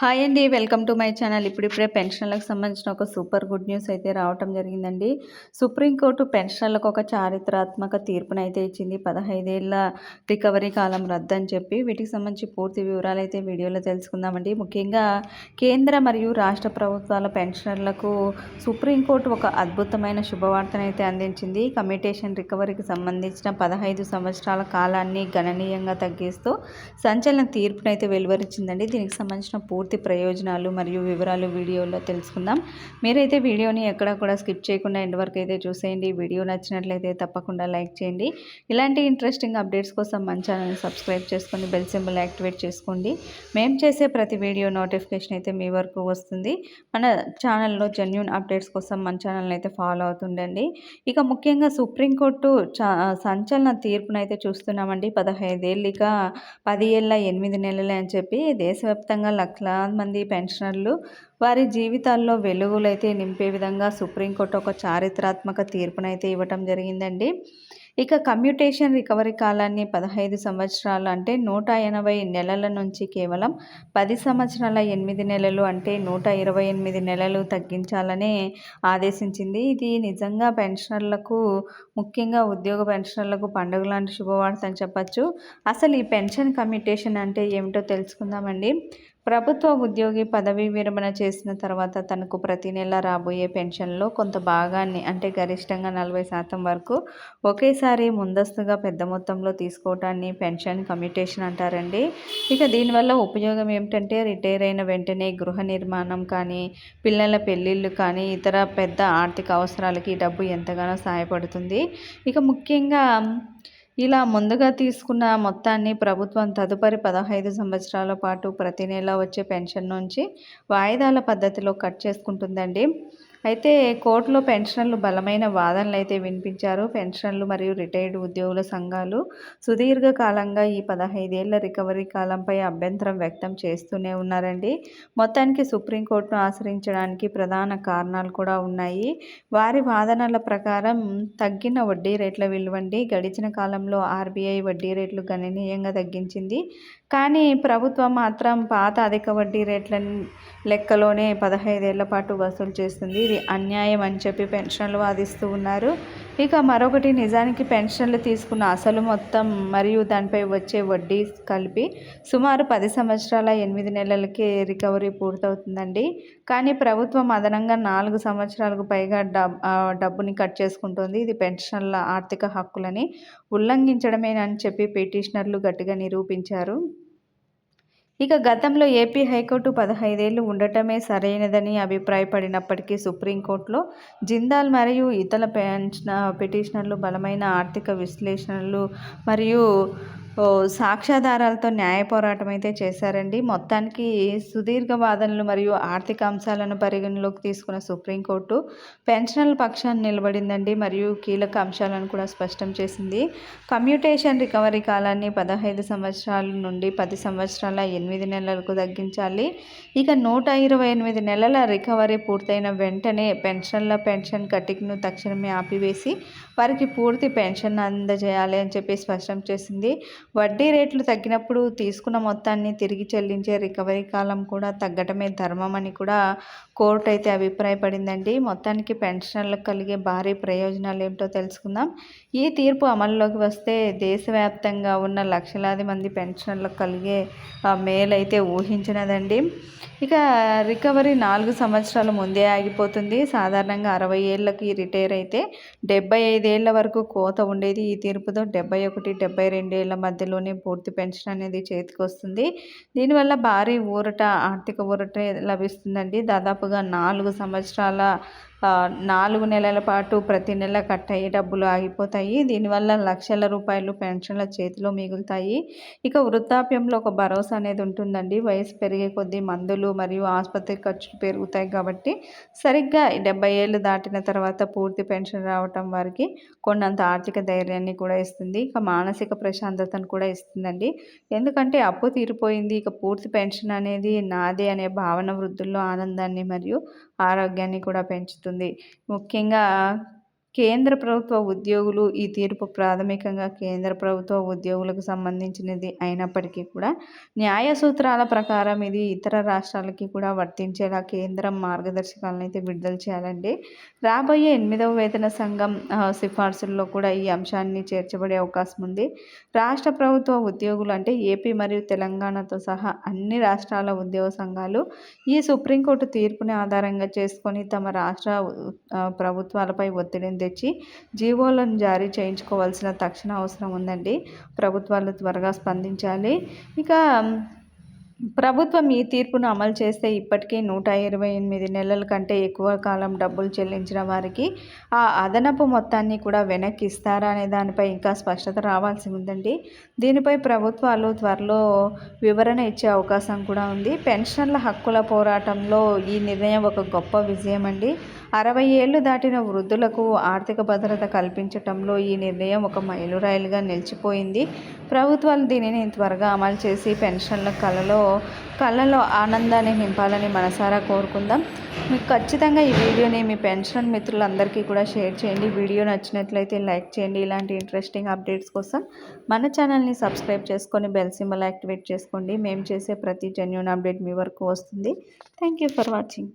Hi అండి welcome to my channel ఇప్పుడిప్పుడే పెన్షన్లకు సంబంధించిన ఒక సూపర్ గుడ్ న్యూస్ అయితే రావటం జరిగిందండి. సుప్రీంకోర్టు పెన్షన్లకు ఒక చారిత్రాత్మక తీర్పునైతే ఇచ్చింది. పదహైదేళ్ళ రికవరీ కాలం రద్దు అని చెప్పి వీటికి సంబంధించి పూర్తి వివరాలు అయితే వీడియోలో తెలుసుకుందామండి. ముఖ్యంగా కేంద్ర మరియు రాష్ట్ర ప్రభుత్వాల పెన్షనర్లకు సుప్రీంకోర్టు ఒక అద్భుతమైన శుభవార్తనైతే అందించింది. కమ్యూటేషన్ రికవరీకి సంబంధించిన పదహైదు సంవత్సరాల కాలాన్ని గణనీయంగా తగ్గిస్తూ సంచలన తీర్పునైతే వెలువరించిందండి. దీనికి సంబంధించిన పూర్తి ప్రయోజనాలు మరియు వివరాలు వీడియోలో తెలుసుకుందాం. మీరైతే వీడియోని ఎక్కడ కూడా స్కిప్ చేయకుండా ఎండ్ వరకు అయితే చూసేయండి. వీడియో నచ్చినట్లయితే తప్పకుండా లైక్ చేయండి. ఇలాంటి ఇంట్రెస్టింగ్ అప్డేట్స్ కోసం మన ఛానల్ని సబ్స్క్రైబ్ చేసుకొని బెల్ సింబల్ యాక్టివేట్ చేసుకోండి. మేము చేసే ప్రతి వీడియో నోటిఫికేషన్ అయితే మీ వరకు వస్తుంది. మన ఛానల్లో జెన్యున్ అప్డేట్స్ కోసం మన ఛానల్ని అయితే ఫాలో అవుతుండండి. ఇక ముఖ్యంగా సుప్రీంకోర్టు చా సంచలన తీర్పునైతే చూస్తున్నామండి. పదహైదేళ్ళు ఇక పది ఏళ్ళ ఎనిమిది నెలలే అని చెప్పి దేశవ్యాప్తంగా లక్ష మంది పెన్షనర్లు వారి జీవితాల్లో వెలుగులైతే నింపే విధంగా సుప్రీంకోర్టు ఒక చారిత్రాత్మక తీర్పునైతే ఇవ్వటం జరిగిందండి. ఇక కమ్యూటేషన్ రికవరీ కాలాన్ని పదహైదు సంవత్సరాలు అంటే నూట ఎనభై నెలల నుంచి కేవలం పది సంవత్సరాల ఎనిమిది నెలలు అంటే నూట ఇరవై ఎనిమిది నెలలు తగ్గించాలని ఆదేశించింది. ఇది నిజంగా పెన్షనర్లకు ముఖ్యంగా ఉద్యోగ పెన్షనర్లకు పండుగ లాంటి శుభవార్త అని చెప్పచ్చు. అసలు ఈ పెన్షన్ కమ్యూటేషన్ అంటే ఏమిటో తెలుసుకుందామండి. ప్రభుత్వ ఉద్యోగి పదవీ విరమణ చేసిన తర్వాత తనకు ప్రతి నెల రాబోయే పెన్షన్లో కొంత భాగాన్ని అంటే గరిష్టంగా నలభై శాతం వరకు ఒకేసారి ముందస్తుగా పెద్ద మొత్తంలో తీసుకోవటాన్ని పెన్షన్ కమ్యూటేషన్ అంటారండి. ఇక దీనివల్ల ఉపయోగం ఏమిటంటే రిటైర్ అయిన వెంటనే గృహ నిర్మాణం కానీ పిల్లల పెళ్ళిళ్ళు కానీ ఇతర పెద్ద ఆర్థిక అవసరాలకి డబ్బు ఎంతగానో సహాయపడుతుంది. ఇక ముఖ్యంగా ఇలా ముందుగా తీసుకున్న మొత్తాన్ని ప్రభుత్వం తదుపరి పదహైదు సంవత్సరాల పాటు ప్రతి నెల వచ్చే పెన్షన్ నుంచి వాయిదాల పద్ధతిలో కట్ చేసుకుంటుందండి. అయితే కోర్టులో పెన్షన్లు బలమైన వాదనలు అయితే వినిపించారు. పెన్షన్లు మరియు రిటైర్డ్ ఉద్యోగుల సంఘాలు సుదీర్ఘకాలంగా ఈ పదహైదేళ్ళ రికవరీ కాలంపై అభ్యంతరం వ్యక్తం చేస్తూనే ఉన్నారండి. మొత్తానికి సుప్రీంకోర్టును ఆశ్రయించడానికి ప్రధాన కారణాలు కూడా ఉన్నాయి. వారి వాదనల ప్రకారం తగ్గిన వడ్డీ రేట్ల విలువండి. గడిచిన కాలంలో ఆర్బీఐ వడ్డీ రేట్లు గణనీయంగా తగ్గించింది. కానీ ప్రభుత్వం మాత్రం పాత అధిక వడ్డీ రేట్ల లెక్కలోనే పదహైదేళ్ళ పాటు వసూలు చేస్తుంది. ఇది అన్యాయం అని చెప్పి పెన్షన్లు వాదిస్తూ ఉన్నారు. ఇక మరొకటి నిజానికి పెన్షన్లు తీసుకున్న అసలు మొత్తం మరియు దానిపై వచ్చే వడ్డీ కలిపి సుమారు పది సంవత్సరాల ఎనిమిది నెలలకి రికవరీ పూర్తవుతుందండి. కానీ ప్రభుత్వం అదనంగా నాలుగు సంవత్సరాలకు పైగా డబ్ డబ్బుని కట్ చేసుకుంటుంది. ఇది పెన్షన్ల ఆర్థిక హక్కులని ఉల్లంఘించడమేనని చెప్పి పిటిషనర్లు గట్టిగా నిరూపించారు. ఇక గతంలో ఏపీ హైకోర్టు పదహైదేళ్ళు ఉండటమే సరైనదని అభిప్రాయపడినప్పటికీ సుప్రీంకోర్టులో జిందాల్ మరియు ఇతర పెన్షన్ పిటిషనర్లు బలమైన ఆర్థిక విశ్లేషణలు మరియు సాక్ష్యాధారాలతో న్యాయ పోరాటం అయితే చేశారండి. మొత్తానికి సుదీర్ఘ వాదనలు మరియు ఆర్థిక అంశాలను పరిగణలోకి తీసుకున్న సుప్రీంకోర్టు పెన్షనల్ పక్షాన్ని నిలబడిందండి మరియు కీలక అంశాలను కూడా స్పష్టం చేసింది. కమ్యూటేషన్ రికవరీ కాలాన్ని పదహైదు సంవత్సరాల నుండి పది సంవత్సరాల ఎనిమిది నెలలకు తగ్గించాలి. ఇక నూట ఇరవై ఎనిమిది నెలల రికవరీ పూర్తయిన వెంటనే పెన్షన్ల పెన్షన్ కటింగ్ను తక్షణమే ఆపివేసి వారికి పూర్తి పెన్షన్ అందజేయాలి అని చెప్పి స్పష్టం చేసింది. వడ్డీ రేట్లు తగ్గినప్పుడు తీసుకున్న మొత్తాన్ని తిరిగి చెల్లించే రికవరీ కాలం కూడా తగ్గటమే ధర్మం అని కూడా కోర్టు అయితే అభిప్రాయపడిందండి. మొత్తానికి పెన్షన్లకు కలిగే భారీ ప్రయోజనాలు ఏమిటో తెలుసుకుందాం. ఈ తీర్పు అమల్లోకి వస్తే దేశవ్యాప్తంగా ఉన్న లక్షలాది మంది పెన్షన్లకు కలిగే మేలైతే ఊహించినదండి. ఇక రికవరీ నాలుగు సంవత్సరాల ముందే ఆగిపోతుంది. సాధారణంగా అరవై ఏళ్ళకి రిటైర్ అయితే డెబ్బై ఐదేళ్ళ వరకు కోత ఉండేది. ఈ తీర్పుతో డెబ్బై ఒకటి డెబ్బై రెండేళ్ళ మధ్యలోనే పూర్తి పెన్షన్ అనేది చేతికి వస్తుంది. దీనివల్ల భారీ ఊరట ఆర్థిక ఊరట లభిస్తుందండి. దాదాపుగా నాలుగు సంవత్సరాల నాలుగు నెలల పాటు ప్రతి నెల కట్ అయ్యే డబ్బులు ఆగిపోతాయి. దీనివల్ల లక్షల రూపాయలు పెన్షన్ల చేతిలో మిగులుతాయి. ఇక వృద్ధాప్యంలో ఒక భరోసా అనేది ఉంటుందండి. వయసు పెరిగే కొద్దీ మందులు మరియు ఆసుపత్రి ఖర్చులు పెరుగుతాయి కాబట్టి సరిగ్గా డెబ్బై ఏళ్ళు దాటిన తర్వాత పూర్తి పెన్షన్ రావటం వారికి కొన్నంత ఆర్థిక ధైర్యాన్ని కూడా ఇస్తుంది. ఇక మానసిక ప్రశాంతతను కూడా ఇస్తుందండి. ఎందుకంటే అప్పు తీరిపోయింది. ఇక పూర్తి పెన్షన్ అనేది నాదే అనే భావన వృద్ధుల్లో ఆనందాన్ని మరియు ఆరోగ్యాన్ని కూడా పెంచుతుంది. ముఖ్యంగా కేంద్ర ప్రభుత్వ ఉద్యోగులు ఈ తీర్పు ప్రాథమికంగా కేంద్ర ప్రభుత్వ ఉద్యోగులకు సంబంధించినది అయినప్పటికీ కూడా న్యాయ సూత్రాల ప్రకారం ఇది ఇతర రాష్ట్రాలకి కూడా వర్తించేలా కేంద్రం మార్గదర్శకాలను అయితే విడుదల చేయాలండి. రాబోయే ఎనిమిదవ వేతన సంఘం సిఫార్సుల్లో కూడా ఈ అంశాన్ని చేర్చబడే అవకాశం ఉంది. రాష్ట్ర ప్రభుత్వ ఉద్యోగులు అంటే ఏపీ మరియు తెలంగాణతో సహా అన్ని రాష్ట్రాల ఉద్యోగ సంఘాలు ఈ సుప్రీంకోర్టు తీర్పుని ఆధారంగా చేసుకొని తమ రాష్ట్ర ప్రభుత్వాలపై ఒత్తిడిని తెచ్చి జీవోలను జారీ చేయించుకోవాల్సిన తక్షణ అవసరం ఉందండి. ప్రభుత్వాలు త్వరగా స్పందించాలి. ఇక ప్రభుత్వం ఈ తీర్పును అమలు చేస్తే ఇప్పటికీ నూట ఇరవై ఎనిమిది నెలల కంటే ఎక్కువ కాలం డబ్బులు చెల్లించిన వారికి ఆ అదనపు మొత్తాన్ని కూడా వెనక్కి ఇస్తారా అనే దానిపై ఇంకా స్పష్టత రావాల్సి ఉందండి. దీనిపై ప్రభుత్వాలు త్వరలో వివరణ ఇచ్చే అవకాశం కూడా ఉంది. పెన్షన్ల హక్కుల పోరాటంలో ఈ నిర్ణయం ఒక గొప్ప విజయం అండి అరవై ఏళ్ళు దాటిన వృద్ధులకు ఆర్థిక భద్రత కల్పించటంలో ఈ నిర్ణయం ఒక మైలురాయిలుగా నిలిచిపోయింది. ప్రభుత్వాలు దీనిని త్వరగా అమలు చేసి పెన్షన్ల కళలో కళలో ఆనందాన్ని నింపాలని మనసారా కోరుకుందాం. మీకు ఖచ్చితంగా ఈ వీడియోని మీ పెన్షన్ మిత్రులందరికీ కూడా షేర్ చేయండి. వీడియో నచ్చినట్లయితే లైక్ చేయండి. ఇలాంటి ఇంట్రెస్టింగ్ అప్డేట్స్ కోసం మన ఛానల్ని సబ్స్క్రైబ్ చేసుకొని బెల్ సింబల్ యాక్టివేట్ చేసుకోండి. మేము చేసే ప్రతి జెన్యున్ అప్డేట్ మీ వరకు వస్తుంది. Thank you for watching.